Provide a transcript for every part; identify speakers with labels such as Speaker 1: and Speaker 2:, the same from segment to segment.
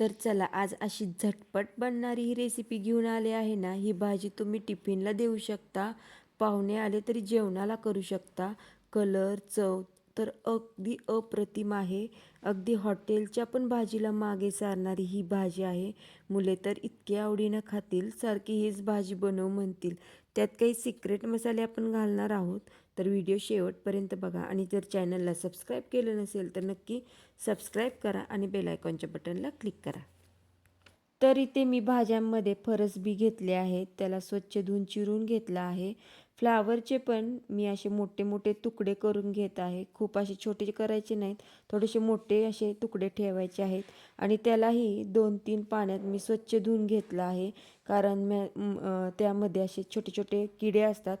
Speaker 1: तर चला आज अशी झटपट बनणारी ही रेसिपी घेऊन आले आहे ना ही भाजी तुम्ही टिफिनला देऊ शकता. पाहुणे आले तरी जेवणाला करू शकता. कलर चव तर अगदी अप्रतिम आहे. अगदी हॉटेलच्या पण भाजीला मागे सारणारी ही भाजी आहे. मुले तर इतके आवडीनं खातील सारखी हीच भाजी बनव म्हणतील. त्यात काही सिक्रेट मसाले आपण घालणार आहोत. तर व्हिडिओ शेवटपर्यंत बघा आणि जर चॅनलला सबस्क्राईब केलं नसेल तर नक्की सबस्क्राईब करा आणि बेलायकॉनच्या बटनला क्लिक करा. तर इथे मी भाज्यांमध्ये फरसबी घेतले आहे त्याला स्वच्छ धुवून चिरून घेतला आहे. फ्लावरचे पण मी असे मोठे मोठे तुकडे करून घेत आहे. खूप असे छोटे करायचे नाहीत थोडेसे मोठे असे तुकडे ठेवायचे आहेत. आणि त्यालाही दोन तीन पाण्यात मी स्वच्छ धुवून घेतलं आहे. कारण मॅ त्यामध्ये असे छोटे छोटे किडे असतात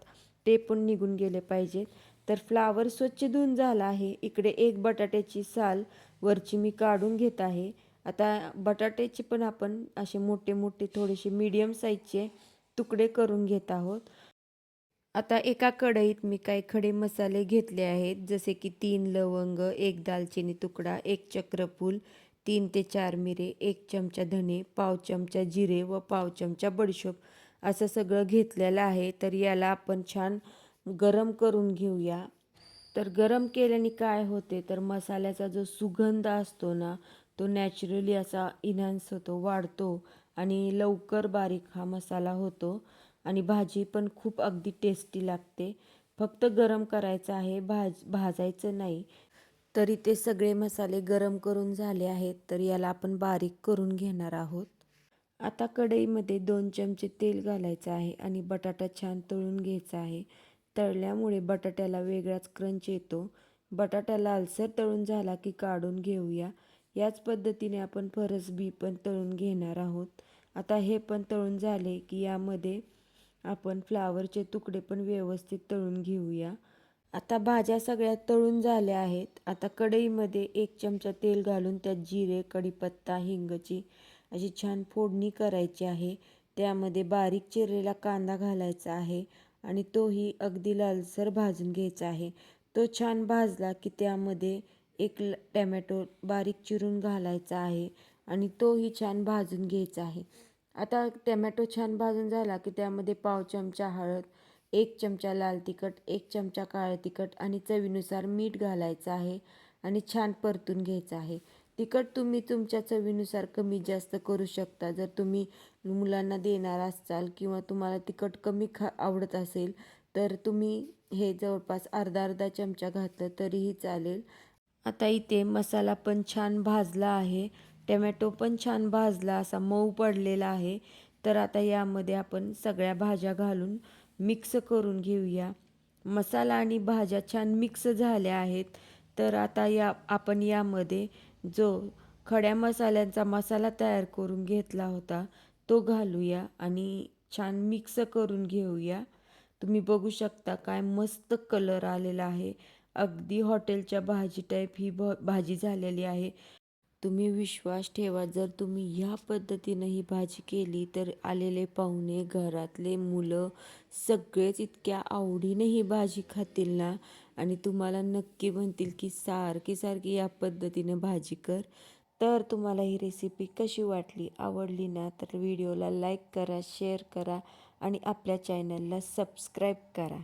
Speaker 1: ते पण निघून गेले पाहिजेत. तर फ्लावर स्वच्छ धुवून झाला आहे. इकडे एक बटाट्याची साल वरची मी काढून घेत आहे. आता बटाट्याचे पण आपण असे मोठे मोठे थोडेसे मीडियम साईजचे तुकडे करून घेत आहोत. आता एका कढईत मी काही खडे मसाले घेतले आहेत जसे की तीन लवंग एक दालचिनी तुकडा एक चक्रफूल तीन ते चार मिरे एक चमचा धने पाव चमचा जिरे व पाव चमचा बडीशोप असं सगळं घेतलेलं आहे. तर याला आपण छान गरम करून घेऊया. तर गरम केल्याने काय होते? तर मसाल्याचा जो सुगंध असतो ना तो नॅचरली असा इन्हान्स होतो वाढतो आणि लवकर बारीक हा मसाला होतो. आणि भाजी पण खूप अगदी टेस्टी लागते. फक्त गरम करायचं आहे भाज भाजायचं नाही. तरी ते सगळे मसाले गरम करून झाले आहेत तर याला आपण बारीक करून घेणार आहोत. आता कढईमध्ये दोन चमचे तेल घालायचं आहे आणि बटाटा छान तळून घ्यायचा आहे. तळल्यामुळे बटाट्याला वेगळाच क्रंच येतो. बटाटा लालसर तळून झाला की काढून घेऊया. याच पद्धतीने आपण फरसबी पण तळून घेणार आहोत. आता हे पण तळून झाले की यामध्ये आपण फ्लावरचे तुकडे पण व्यवस्थित तळून घेऊया. आता भाज्या सगळ्या तळून झाल्या आहेत. आता कढईमध्ये एक चमचा तेल घालून त्यात जिरे कढीपत्ता हिंगची अशी छान फोडणी करायची आहे. त्यामध्ये बारीक चिरलेला कांदा घालायचा आहे आणि तोही अगदी लालसर भाजून घ्यायचा आहे. तो छान भाजला की त्यामध्ये एक टॅमॅटो बारीक चिरून घालायचा आहे आणि तोही छान भाजून घ्यायचा आहे. आता टॅमॅटो छान भाजून झाला की त्यामध्ये पाव चमचा हळद एक चमचा लाल तिखट एक चमचा काळं तिखट आणि चवीनुसार मीठ घालायचं आहे आणि छान परतून घ्यायचं आहे. तिखट तुम्ही तुमच्या चवीनुसार कमी जास्त करू शकता. जर तुम्ही मुलांना देणार असाल किंवा तुम्हाला तिखट कमी खा आवडत असेल तर तुम्ही हे जवळपास अर्धा अर्धा चमचा घातलं तरीही चालेल. आता इथे मसाला पण छान भाजला आहे. टमॅटो पण छान भाजला असा मऊ पडलेला आहे. तर आता यामध्ये आपण सगळ्या भाज्या घालून मिक्स करून घेऊया. मसाला आणि भाज्या छान मिक्स झाल्या आहेत. तर आता या आपण यामध्ये जो खड्या मसाल्यांचा मसाला तयार करून घेतला होता तो घालूया आणि छान मिक्स करून घेऊया. तुम्ही बघू शकता काय मस्त कलर आलेला आहे. अगदी हॉटेलच्या भाजी टाईप ही भाजी झालेली आहे. तुम्ही विश्वास ठेवा. जर तुम्ही ह्या पद्धतीनं ही भाजी केली तर आलेले पाहुणे घरातले मुलं सगळेच इतक्या आवडीने ही भाजी खातील ना? आणि तुम्हाला नक्की म्हणतील की सारखी सारखी या पद्धतीनं भाजी कर. तर तुम्हाला ही रेसिपी कशी वाटली आवडली ना? तर व्हिडिओला लाईक करा शेअर करा आणि आपल्या चॅनलला सबस्क्राईब करा.